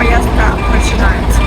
поїздка починається.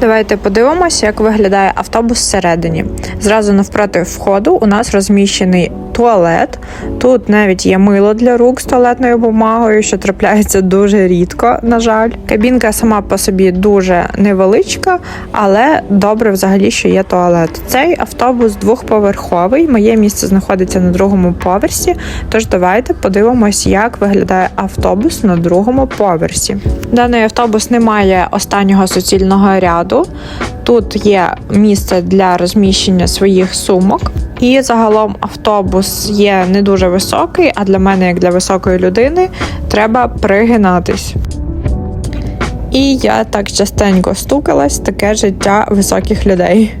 Давайте подивимося, як виглядає автобус всередині. Зразу навпроти входу у нас розміщений туалет. Тут навіть є мило для рук з туалетною бумагою, що трапляється дуже рідко, на жаль. Кабінка сама по собі дуже невеличка, але добре взагалі, що є туалет. Цей автобус двохповерховий. Моє місце знаходиться на другому поверсі. Тож давайте подивимось, як виглядає автобус на другому поверсі. Даний автобус не має останнього суцільного ряду. Тут є місце для розміщення своїх сумок. І загалом автобус є не дуже високий, а для мене, як для високої людини, треба пригинатись. І я так частенько стукалась, таке життя високих людей.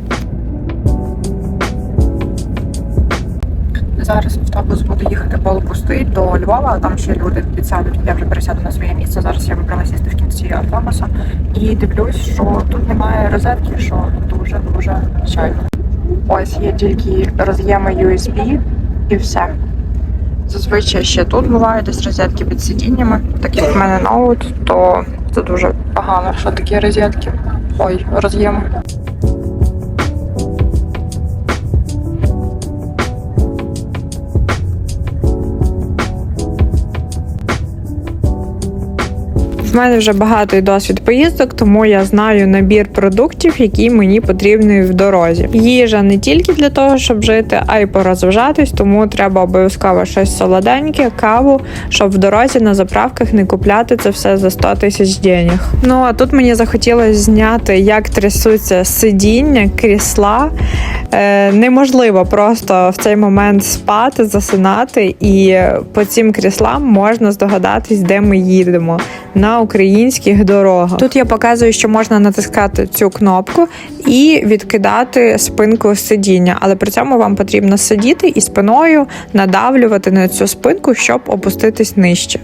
Зараз автобус буде їхати полупустий до Львова, а там ще люди підсядуть. Я вже пересяду на своє місце. Зараз я вибрала сісти в кінці автобуса і дивлюсь, що тут немає розетки, що дуже дуже печально. Ось є тільки роз'єми USB і все. Зазвичай ще тут бувають десь розетки під сидіннями. Так як в мене ноут, то це дуже погано, що такі розетки. Ой, роз'єми. В мене вже багатий досвід поїздок, тому я знаю набір продуктів, які мені потрібні в дорозі. Їжа не тільки для того, щоб жити, а й порозважатись, тому треба обов'язково щось солоденьке, каву, щоб в дорозі на заправках не купляти це все за 100 тисяч денег. Ну а тут мені захотілося зняти, як трясуться сидіння, крісла. Е, неможливо просто в цей момент спати, засинати, і по цим кріслам можна здогадатись, де ми їдемо на українських дорогах. Тут я показую, що можна натискати цю кнопку і відкидати спинку сидіння, але при цьому вам потрібно сидіти і спиною надавлювати на цю спинку, щоб опуститись нижче.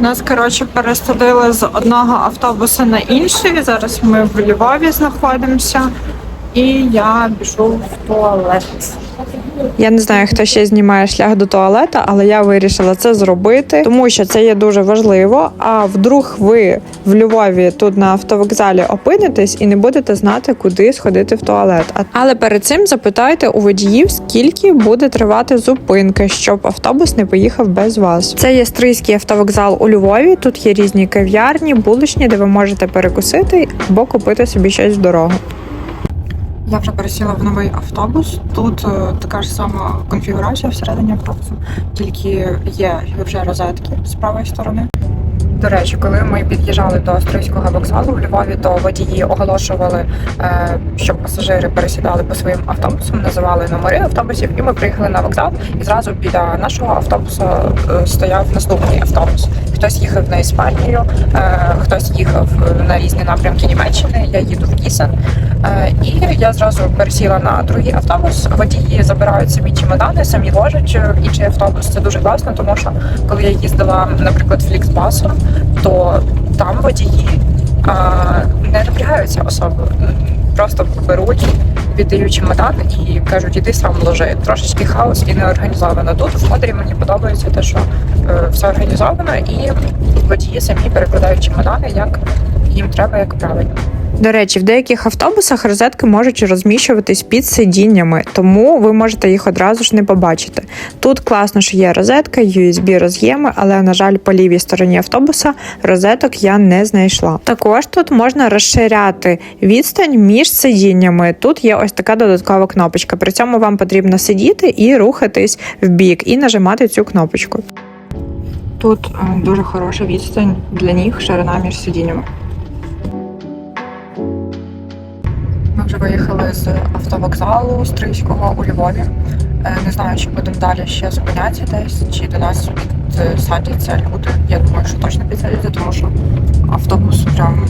Нас, коротше, пересадили з одного автобуса на інший. Зараз ми в Львові знаходимося, і я біжу в туалет. Я не знаю, хто ще знімає шлях до туалета, але я вирішила це зробити, тому що це є дуже важливо. А вдруг ви в Львові тут на автовокзалі опинитесь і не будете знати, куди сходити в туалет. Але перед цим запитайте у водіїв, скільки буде тривати зупинка, щоб автобус не поїхав без вас. Це є стрийський автовокзал у Львові. Тут є різні кав'ярні, булочні, де ви можете перекусити або купити собі щось в дорогу. Я вже пересіла в новий автобус. Тут е, така ж сама конфігурація всередині автобусу, тільки є вже розетки з правої сторони. До речі, коли ми під'їжджали до Острозького вокзалу в Львові, то водії оголошували, е, щоб пасажири пересідали по своїм автобусам, називали номери автобусів, і ми приїхали на вокзал. І зразу біля нашого автобуса е, стояв наступний автобус. Хтось їхав на Іспанію, е, хтось їхав на різні напрямки Німеччини. Я їду в Кісен. І я зразу пересіла на другий автобус. Водії забирають самі чемодани, самі ложать в інший автобус. Це дуже класно, тому що коли я їздила, наприклад, фліксбасом, то там водії а, не напрягаються особо. Просто беруть, віддають чемодан і кажуть, іди сам ложи. Трошечки хаос і неорганізовано. Тут в Модрі мені подобається те, що е, все організовано, і водії самі перекладають чемодани, як їм треба, як правильно. До речі, в деяких автобусах розетки можуть розміщуватись під сидіннями, тому ви можете їх одразу ж не побачити. Тут класно, що є розетка, USB роз'єми, але на жаль, по лівій стороні автобуса розеток я не знайшла. Також тут можна розширяти відстань між сидіннями. Тут є ось така додаткова кнопочка. При цьому вам потрібно сидіти і рухатись в бік, і нажимати цю кнопочку. Тут е, дуже хороша відстань для ніг, ширина між сидіннями. Ми вже виїхали з автовокзалу Стрийського у Львові. Е, Не знаю, чи будемо далі ще зупинятися десь, чи до нас підсадяться люди. Я думаю, що точно підсадяться, тому що автобус прям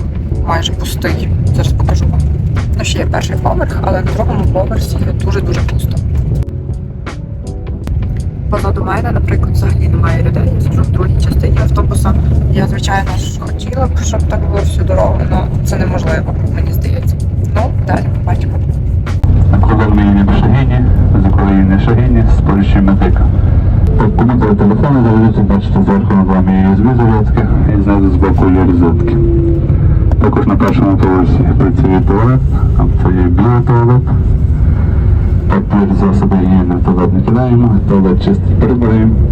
майже пустий. Зараз покажу вам. Ну, ще є перший поверх, але на другому поверсі дуже-дуже пусто. Позаду мене, наприклад, взагалі немає людей. Я сиджу в другій частині автобуса. Я, звичайно ж, хотіла б, щоб так було всю дорогу, але це неможливо, мені здається. Далі батько. Колон ім'я Шагіні, з України Шагіні, з Польщі Медика. Так, комутові телефони заведуться, бачите, зверху над вами USB зарядки і знизу з боку є розетки. Також на першому поверсі працює туалет, там це є білий туалет. Папір засоби гігієни в туалет не кидаємо, туалет чистий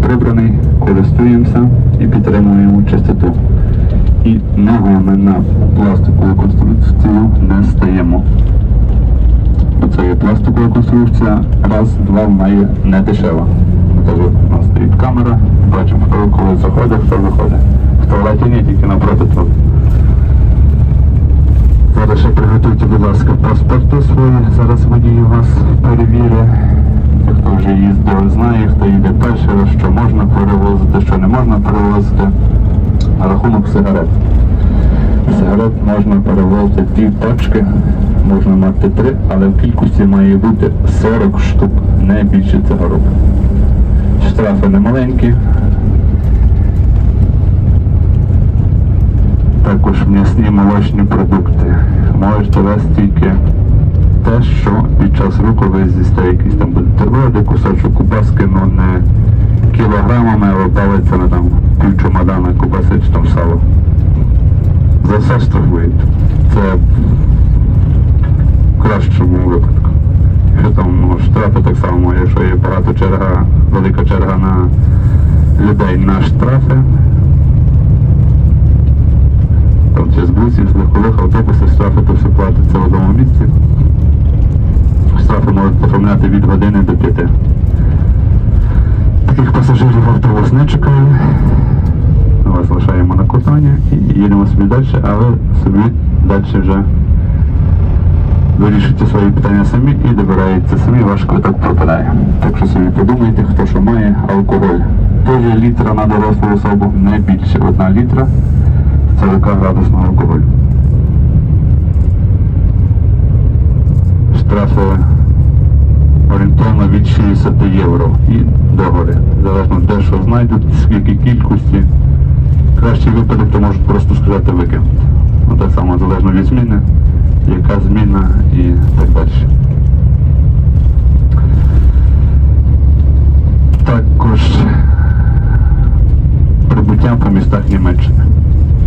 прибраний, користуємося і підтримуємо чистоту. І ногами на пластикову конструкцію не стаємо. Оце є пластикова конструкція, раз, два, вона є не дешева. Тож у нас стоїть камера, бачимо, хто коли заходить, хто виходить. В туалеті ні, тільки напроти тут. Зараз ще приготуйте, будь ласка, паспорти свої. Зараз водій вас перевірить. Хто вже їздив, знає, хто їде перший раз, що можна перевозити, що не можна перевозити. На рахунок сигарет. Сигарет можна перевозити дві пачки, можна мати три, але в кількості має бути 40 штук, не більше цигарок. Штрафи не маленькі. Також м'ясні молочні продукти. Можете вести тільки те, що під час руху ви з'їсте якісь там бутерброди, кусочок кубаски, ну не кілограмами, а бавиться на За все штрафують. Це в кращому випадку. Якщо там ну, штрафи так само, якщо є багато черга, велика черга на людей на штрафи, там чи з бусів, легкових автобусів штрафи то все платиться в одному місці. Штрафи можуть оформляти від години до п'яти. Таких пасажирів автобус не чекає. Ми вас лишаємо на кутані і їдемо собі далі, але собі далі вже вирішуйте свої питання самі і добираєте самі, ваш квиток пропадає. Так що собі подумайте, хто що має алкоголь. Теж літра на дорослу особу, не більше одна літра 40 градусного алкоголю. Штрафи орієнтовно від 60 євро і догори. Залежно де що знайдуть, скільки кількості. Кращий випадок, то можуть просто сказати викинути. Ну так само залежно від зміни, яка зміна і так далі. Також прибуття по містах Німеччини.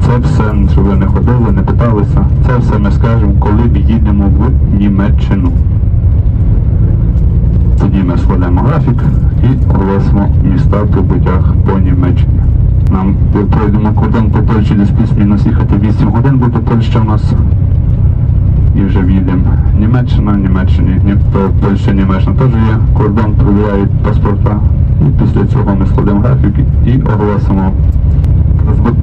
Це все, щоб ви не ходили, не питалися, це все ми скажемо, коли їдемо в Німеччину. Тоді ми складемо графік і оголосимо міста в прибуттях по Німеччині. Нам пройдемо кордон по Польщі десь плюс-мінус їхати 8 годин, то Польща в нас. І вже в'їдемо. Німеччина, Німеччині, Ні- Польща, Німеччина теж є. Кордон перевіряють паспорта. І після цього ми складемо графік і оголосимо.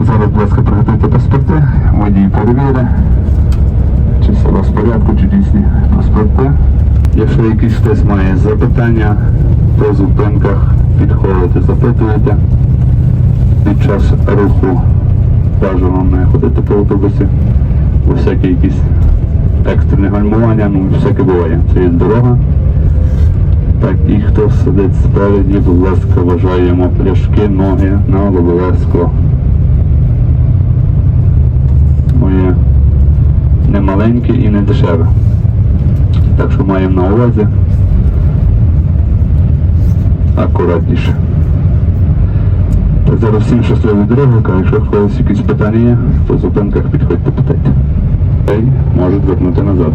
Зараз, будь ласка, приготуйте паспорти, водій перевірить, чи все у в порядку, чи дійсні паспорти. Якщо якийсь хтось має запитання по зупинках, підходите, запитуєте. Під час руху бажано не ходити по автобусі, бо всякі якісь екстрене гальмування, ну всяке буває. Це є дорога. Так, і хто сидить спереді, будь ласка, вважаємо пляшки, ноги на лобове. Моє не маленьке і не дешеве. Так що маємо на увазі акуратніше. Зараз всім щасливої дороги, а якщо когось якісь питання є, то в зупинках підходьте питайте. Можуть вернути назад.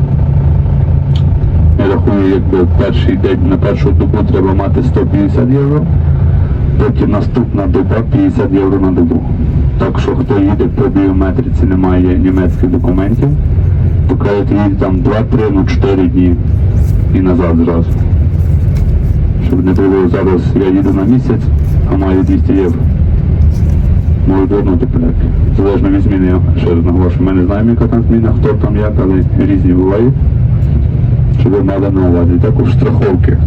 Я рахую, якби перший день на першу добу треба мати 150 євро, потім наступна доба 50 євро на добу. Так що хто їде по біометриці, не має німецьких документів, то кажуть, їде там 2-3, ну 4 дні і назад зразу. Щоб не було зараз, я їду на місяць, а маю 200 євро. Вернути поляки. Залежно від зміни, я ще раз наголошую, ми не знаємо, яка там зміна, хто там як, але різні бувають щоб ви мали на увазі. Також страховки.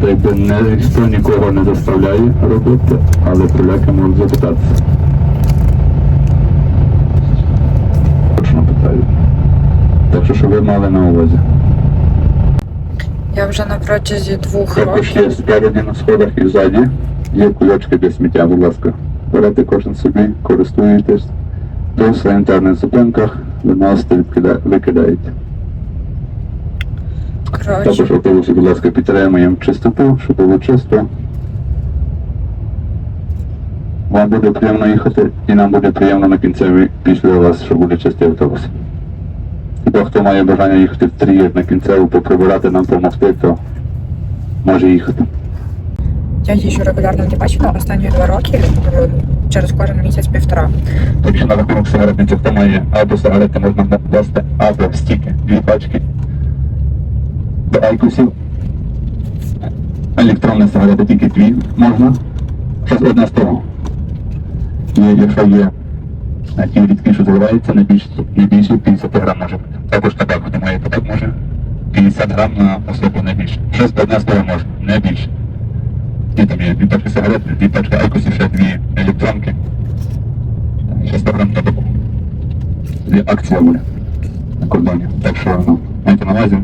Та якби не, ніхто нікого не заставляє робити, але поляки можуть запитатися. Точно питаю. Так що, щоб ви мали на увазі. Я вже на протязі двох Також є років. спереді на сходах і ззаді. Є кульочки для сміття, будь ласка. Берете кожен собі, користуєтесь. по санітарних зупинках виносите, викидаєте. Коротше, Також автобуси, будь ласка, підтримуємо чистоту, щоб було чисто. Вам буде приємно їхати і нам буде приємно на кінцеві після вас, що буде чистий автобус. Хіба хто має бажання їхати в Трієр на кінцеву, поприбирати нам допомогти, то може їхати. Я їжджу регулярно в Німеччину останні два роки е, через кожен місяць півтора. Так на рахунок сигаретниці, хто має або сигарети можна накласти, або стіки, дві пачки до айкусів. Електронні сигарети тільки дві можна. Щось одне з того. І якщо є ті рідкі, що заливаються, не більше, не більше 50 грам може бути. Також табак, хто має табак може 50 грам на особу не більше. Щось одне з того можна, не більше. І там є дві пачки сигарет, дві пачки айкусів, ще дві електронки. Ще 100 грам табаку. Є акція буде на кордоні. Так що ну, майте на увазі,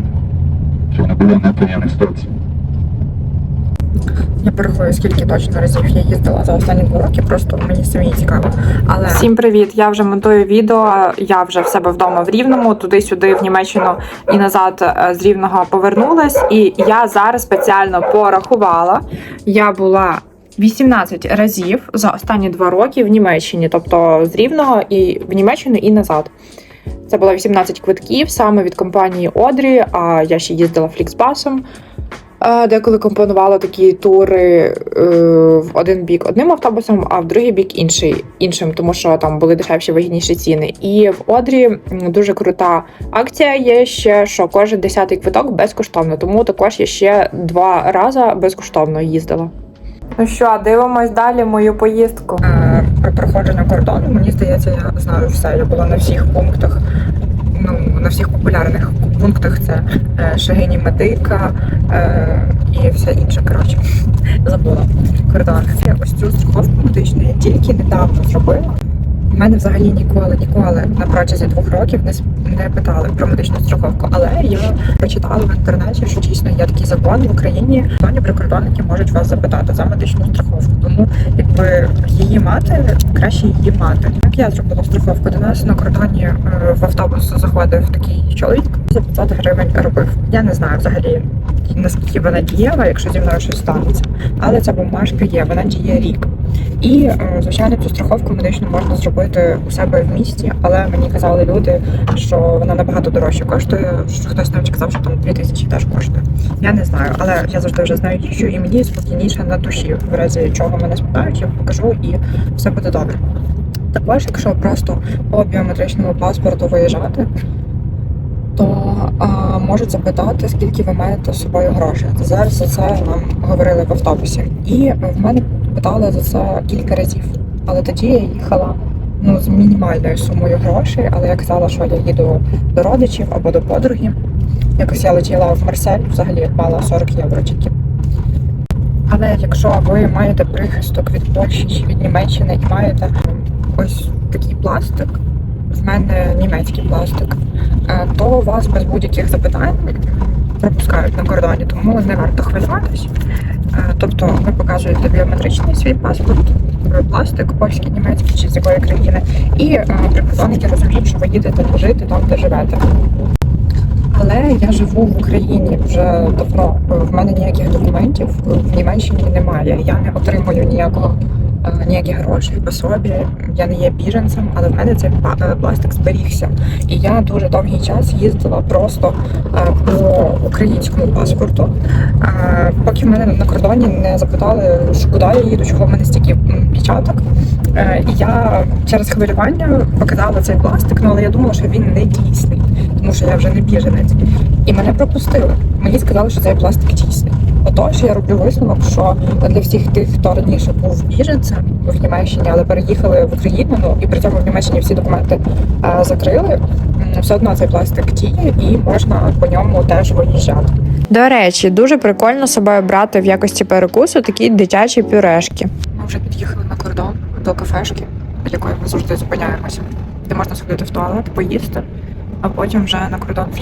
щоб не було неприємних ситуацій. Я порахую, скільки точно разів я їздила за останні два роки, просто мені самі цікаво. Але Всім привіт! Я вже монтую відео. Я вже в себе вдома в Рівному, туди-сюди, в Німеччину і назад е, з Рівного повернулась. І я зараз спеціально порахувала. Я була 18 разів за останні два роки в Німеччині, тобто з Рівного і в Німеччину і назад. Це було 18 квитків саме від компанії Одрі. А я ще їздила фліксбасом. Деколи компонувала такі тури е, в один бік одним автобусом, а в другий бік інший, іншим, тому що там були дешевші вигідніші ціни. І в Одрі дуже крута акція є ще, що кожен десятий квиток безкоштовно, тому також я ще два рази безкоштовно їздила. Ну що, дивимось далі мою поїздку. е, при проходженні кордону мені здається, я знаю все. Я була на всіх пунктах. Ну, на всіх популярних пунктах це е, Шагині Медика е, і все інше. Коротше, забула кордон. Ось цю страховку медичну я тільки недавно зробила. Мене взагалі ніколи, ніколи на протязі двох років не, не питали про медичну страховку. Але я прочитала в інтернеті, що дійсно є такий закон в Україні. Тоні прикордонники можуть вас запитати за медичну страховку. Тому якби її мати, краще її мати. Як я зробила страховку до нас на кордоні е, в автобус заходив такий чоловік за 500 гривень робив. Я не знаю взагалі наскільки вона дієва, якщо зі мною щось станеться. Але ця бумажка є, вона діє рік. І е, звичайно, цю страховку медичну можна зробити у себе в місті, але мені казали люди, що вона набагато дорожче коштує. Що хтось навіть казав, що там 2000 теж коштує. Я не знаю, але я завжди вже знаю їжджу, і мені спокійніше на душі. В разі чого мене спитають, я покажу і все буде добре. Також, якщо просто по біометричному паспорту виїжджати, то а, можуть запитати, скільки ви маєте з собою грошей. Зараз за це нам говорили в автобусі. І в мене питали за це кілька разів. Але тоді я їхала ну, з мінімальною сумою грошей, але я казала, що я їду до родичів або до подруги. Якось я летіла в Марсель, взагалі мала 40 євро тільки. Але якщо ви маєте прихисток від Польщі чи від Німеччини і маєте ось такий пластик, в мене німецький пластик, е, то вас без будь-яких запитань пропускають на кордоні, тому не варто хвилюватись. Е, Тобто ви показуєте біометричний свій паспорт, е, пластик, польський, німецький чи з якої країни, і е, прикордонники розуміють, що ви їдете жити там, де живете. Але я живу в Україні вже давно. В мене ніяких документів в Німеччині немає. Я не отримую ніякого ніяких грошей по собі. Я не є біженцем, але в мене цей е, пластик зберігся. І я дуже довгий час їздила просто е, по українському паспорту. Е, Поки мене на кордоні не запитали, куди я їду, чого в мене стільки печаток. І я через хвилювання показала цей пластик, ну але я думала, що він не дійсний, тому що я вже не біженець. І мене пропустили. Мені сказали, що цей пластик дійсний. Отож, я роблю висновок, що для всіх тих, хто раніше був біженцем в Німеччині, але переїхали в Україну, ну і при цьому в Німеччині всі документи е, закрили. Все одно цей пластик діє і можна по ньому теж виїжджати. До речі, дуже прикольно з собою брати в якості перекусу такі дитячі пюрешки. Ми вже під'їхали на кордон до кафешки, біля якої ми завжди зупиняємося, де можна сходити в туалет, поїсти, а потім вже на кордон в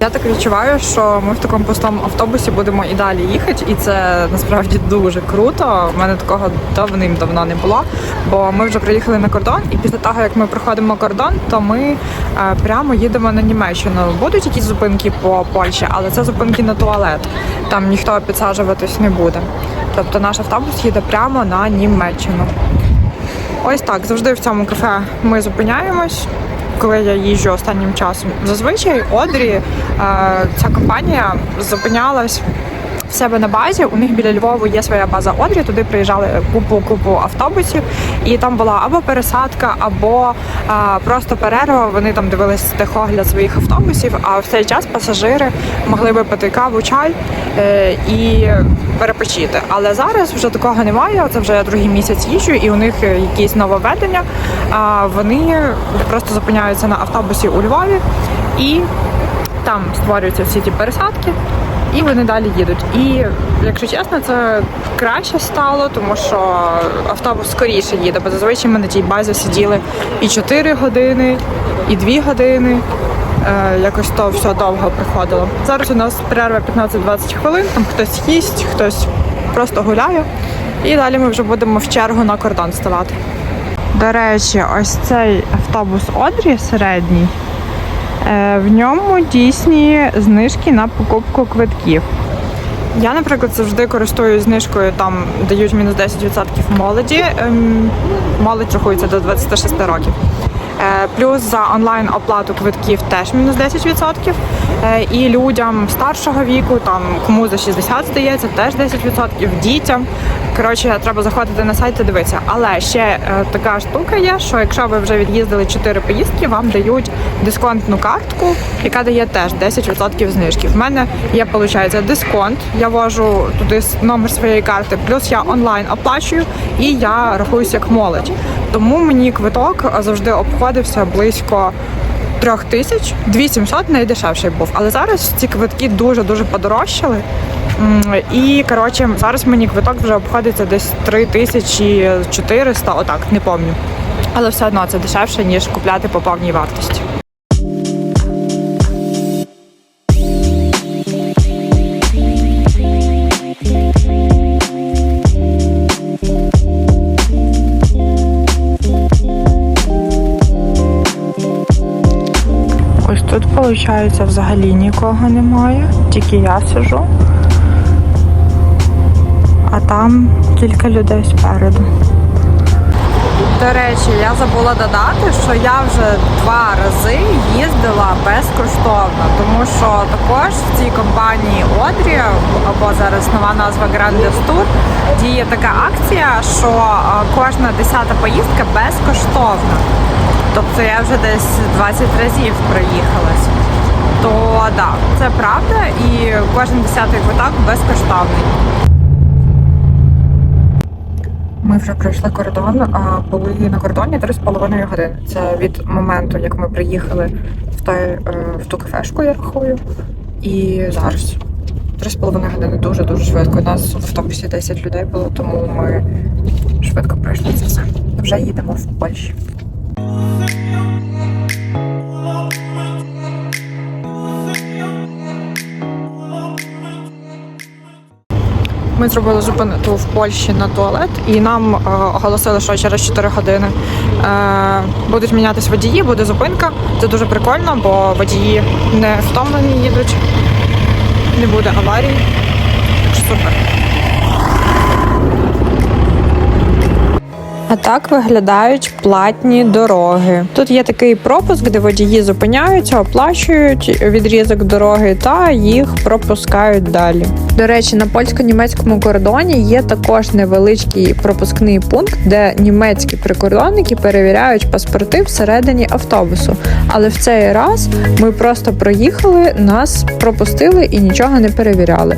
Я так відчуваю, що ми в такому пустому автобусі будемо і далі їхати, і це насправді дуже круто. У мене такого давним-давно не було. Бо ми вже приїхали на кордон, і після того як ми проходимо кордон, то ми е, прямо їдемо на Німеччину. Будуть якісь зупинки по Польщі, але це зупинки на туалет. Там ніхто підсаджуватись не буде. Тобто наш автобус їде прямо на Німеччину. Ось так, завжди в цьому кафе ми зупиняємось. Коли я їжджу останнім часом, зазвичай Одрі е, ця компанія зупинялась в себе на базі. У них біля Львову є своя база Одрі. Туди приїжджали купу купу автобусів, і там була або пересадка, або е, просто перерва. Вони там дивились техогляд своїх автобусів. А в цей час пасажири могли випити каву, чай е, і перепочити. Але зараз вже такого немає. Це вже другий місяць їжджу, і у них якісь нововведення. А вони просто зупиняються на автобусі у Львові і там створюються всі ті пересадки. І вони далі їдуть. І якщо чесно, це краще стало, тому що автобус скоріше їде. Бо зазвичай ми на тій базі сиділи і 4 години, і 2 години. Е, якось то все довго приходило. Зараз у нас перерва 15-20 хвилин, там хтось їсть, хтось просто гуляє. І далі ми вже будемо в чергу на кордон ставати. До речі, ось цей автобус Одрі середній. Е, В ньому дійсні знижки на покупку квитків. Я, наприклад, завжди користуюсь знижкою, там дають мінус 10% молоді. Ем, Молодь рахується до 26 років. Е, Плюс за онлайн оплату квитків теж мінус 10%. Е, І людям старшого віку, там кому за 60 здається, теж 10%. Дітям. Коротше, треба заходити на сайт і дивитися. Але ще е, така штука є, що якщо ви вже від'їздили 4 поїздки, вам дають дисконтну картку, яка дає теж 10% знижки. В мене є, виходить, дисконт. Я ввожу туди номер своєї карти, плюс я онлайн оплачую і я рахуюся як молодь. Тому мені квиток завжди обходився близько. Трьох тисяч 2700 найдешевший був. Але зараз ці квитки дуже дуже подорожчали. І коротше, зараз мені квиток вже обходиться десь 3400, отак, не пам'ятаю. Але все одно це дешевше, ніж купляти по повній вартості. Виходить, взагалі нікого немає, тільки я сижу. А там кілька людей спереду. До речі, я забула додати, що я вже два рази їздила безкоштовно, тому що також в цій компанії Одрі, або зараз нова назва Grandes Tour, діє така акція, що кожна десята поїздка безкоштовна. Тобто я вже десь 20 разів проїхалась. То да, це правда, і кожен десятий квиток безкоштовний. Ми вже пройшли кордон, а були на кордоні 3,5 години. Це від моменту, як ми приїхали в, той, е, в ту кафешку, я рахую. І зараз 3,5 години дуже дуже швидко. У нас в автобусі 10 людей було, тому ми швидко пройшли це все. Вже їдемо в Польщу. Ми зробили зупинку в Польщі на туалет, і нам е, оголосили, що через 4 години е, будуть мінятися водії, буде зупинка. Це дуже прикольно, бо водії не втомлені їдуть, не буде аварій. Супер. А так виглядають платні дороги. Тут є такий пропуск, де водії зупиняються, оплачують відрізок дороги та їх пропускають далі. До речі, на польсько-німецькому кордоні є також невеличкий пропускний пункт, де німецькі прикордонники перевіряють паспорти всередині автобусу. Але в цей раз ми просто проїхали, нас пропустили і нічого не перевіряли.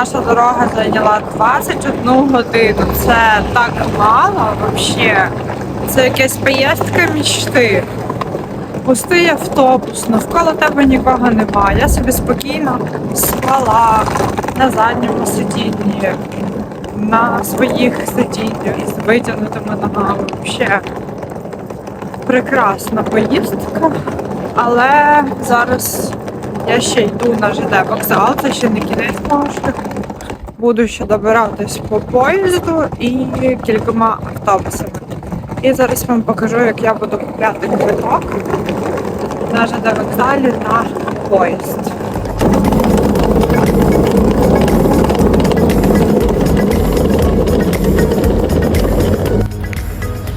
Наша дорога зайняла 21 годину. Це так мало взагалі. Це якась поїздка мічти. Пустий автобус, навколо тебе нікого немає. Я собі спокійно спала на задньому сидінні, на своїх сидіннях з витягнутими ногами. Взагалі прекрасна поїздка. Але зараз я ще йду на ЖД вокзал, це ще не кінець мого. Буду ще добиратись по поїзду і кількома автобусами. І зараз вам покажу, як я буду купляти квиток на ЖД вокзалі на поїзд.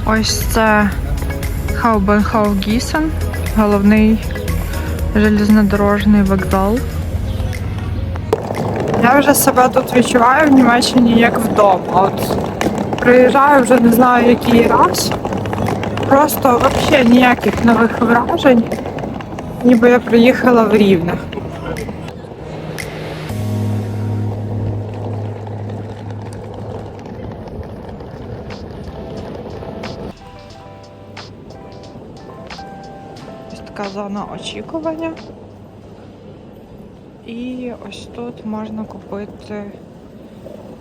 Ось це Хаубенхау-Гісен, головний железнодорожний вокзал. Я вже себе тут відчуваю в Німеччині як вдома. От приїжджаю вже не знаю який раз. Просто взагалі ніяких нових вражень, ніби я приїхала в Рівне. Така очікування. І ось тут можна купити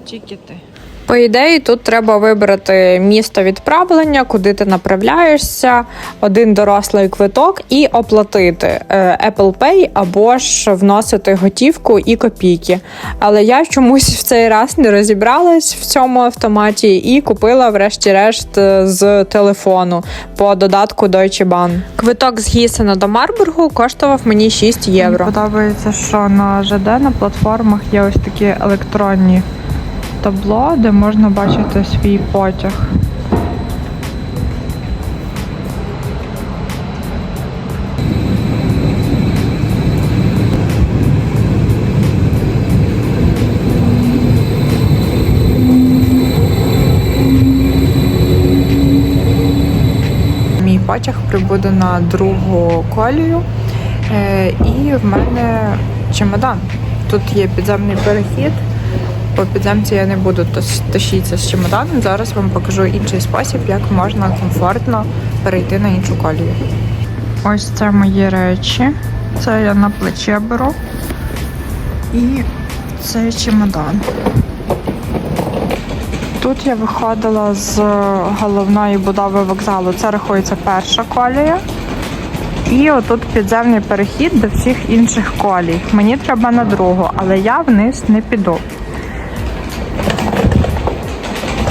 тікети. По ідеї, тут треба вибрати місто відправлення, куди ти направляєшся, один дорослий квиток і оплатити е, Apple Pay або ж вносити готівку і копійки. Але я чомусь в цей раз не розібралась в цьому автоматі і купила, врешті-решт, е, з телефону по додатку Deutsche Bahn. Квиток з Гісена до Марбургу коштував мені 6 євро. Мені подобається, що на ЖД на платформах є ось такі електронні табло, де можна бачити свій потяг. Прибуде на другу колію. Е, і в мене чемодан. Тут є підземний перехід. По підземці я не буду тащитися з чемоданом. Зараз вам покажу інший спосіб, як можна комфортно перейти на іншу колію. Ось це мої речі. Це я на плече беру. І це чемодан. Тут я виходила з головної будови вокзалу. Це рахується перша колія. І отут підземний перехід до всіх інших колій. Мені треба на другу, але я вниз не піду.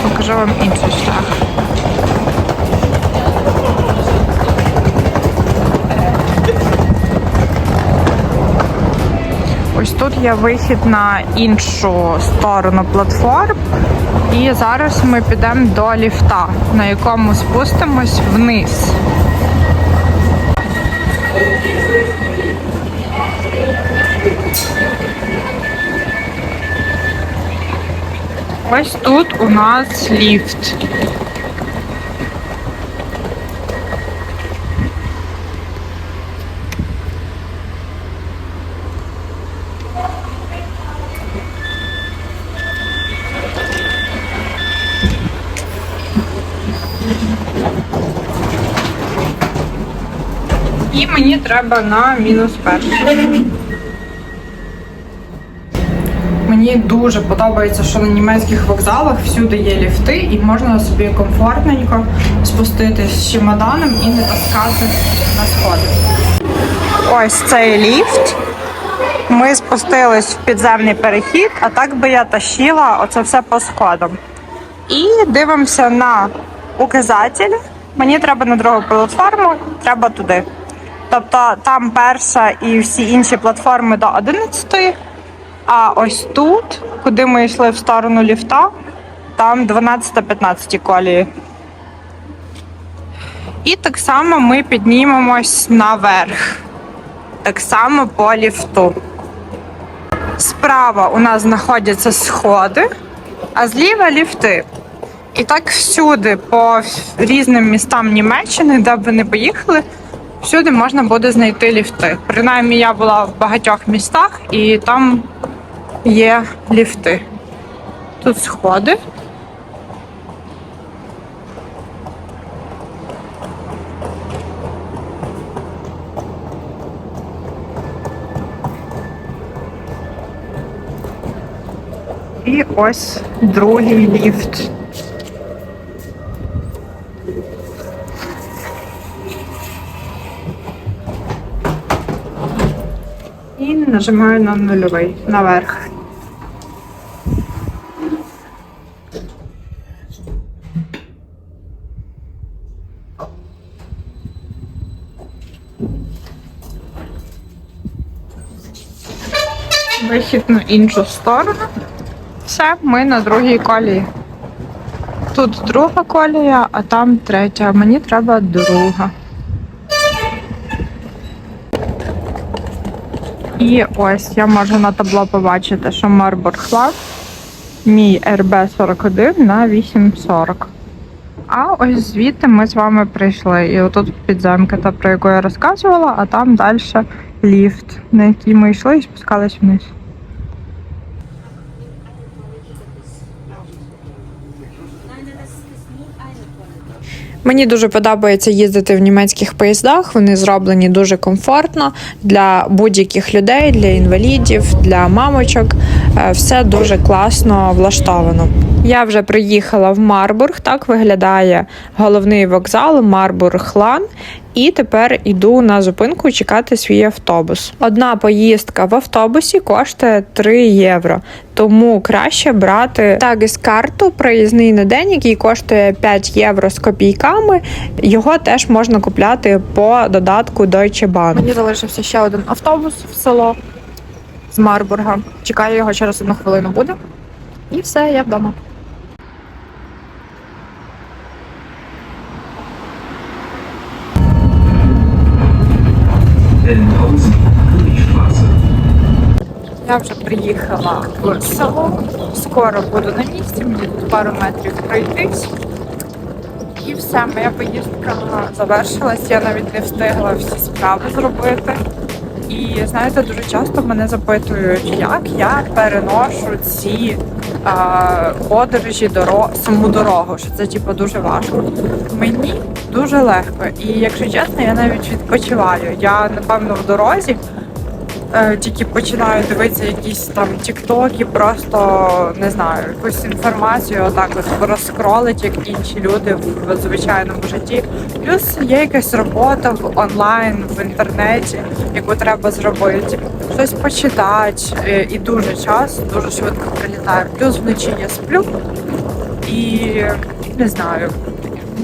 Покажу вам інший шлях. Тут є вихід на іншу сторону платформ. І зараз ми підемо до ліфта, на якому спустимось вниз. Ось тут у нас ліфт. Мені треба на мінус перший. Мені дуже подобається, що на німецьких вокзалах всюди є ліфти, і можна собі комфортненько спуститись з чемоданом і не таскати на сходи. Ось цей ліфт. Ми спустились в підземний перехід, а так би я тащила оце все по сходам. І дивимося на указатель. Мені треба на другу платформу, треба туди. Тобто там перша і всі інші платформи до 11, а ось тут, куди ми йшли в сторону ліфта, там 12-15 колії. І так само ми піднімемось наверх. Так само по ліфту. Справа у нас знаходяться сходи, а зліва ліфти. І так всюди, по різним містам Німеччини, де б ви не поїхали, всюди можна буде знайти ліфти. Принаймні, я була в багатьох містах, і там є ліфти. Тут сходи. І ось другий ліфт. І нажимаю на нульовий наверх. Вихід на іншу сторону. Все, ми на другій колії. Тут друга колія, а там третя. Мені треба друга. І ось я можу на табло побачити, що Marburg Club, мій RB41 на 8.40. А ось звідти ми з вами прийшли. І отут підземка, та про яку я розказувала, а там далі ліфт, на який ми йшли і спускались вниз. Мені дуже подобається їздити в німецьких поїздах. Вони зроблені дуже комфортно для будь-яких людей, для інвалідів, для мамочок. Е, Все дуже класно влаштовано. Я вже приїхала в Марбург. Так виглядає головний вокзал Марбург Лан. І тепер іду на зупинку чекати свій автобус. Одна поїздка в автобусі коштує 3 євро. Тому краще брати тагис карту проїзний на день, який коштує 5 євро з копійками. Його теж можна купляти по додатку Deutsche Bahn. Мені залишився ще один автобус в село з Марбурга. Чекаю його через одну хвилину буде. І все, я вдома. Я вже приїхала в село. Скоро буду на місці, мені тут пару метрів пройтись. І все, моя поїздка завершилась. Я навіть не встигла всі справи зробити. І знаєте, дуже часто мене запитують, як я переношу ці е, подорожі доро... саму дорогу, що це типу дуже важко. Мені дуже легко. І якщо чесно, я навіть відпочиваю. Я напевно в дорозі тільки починаю дивитися якісь там тіктоки, просто не знаю, якусь інформацію отак от розкролить, як інші люди в звичайному житті. Плюс є якась робота в онлайн, в інтернеті, яку треба зробити, щось почитати, е, і дуже час, дуже швидко прилітає. Плюс вночі я сплю і не знаю.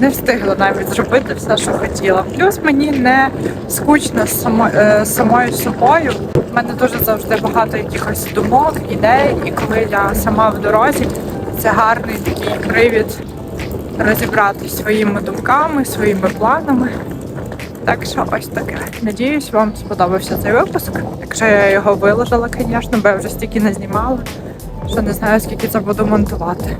Не встигла навіть зробити все, що хотіла. Плюс мені не скучно з само, е, самою собою. У мене дуже завжди багато якихось думок, ідей, і коли я сама в дорозі, це гарний такий привід розібратися своїми думками, своїми планами. Так що ось таке. Надіюсь, вам сподобався цей випуск. Якщо я його виложила, звісно, бо я вже стільки не знімала, що не знаю, скільки це буду монтувати.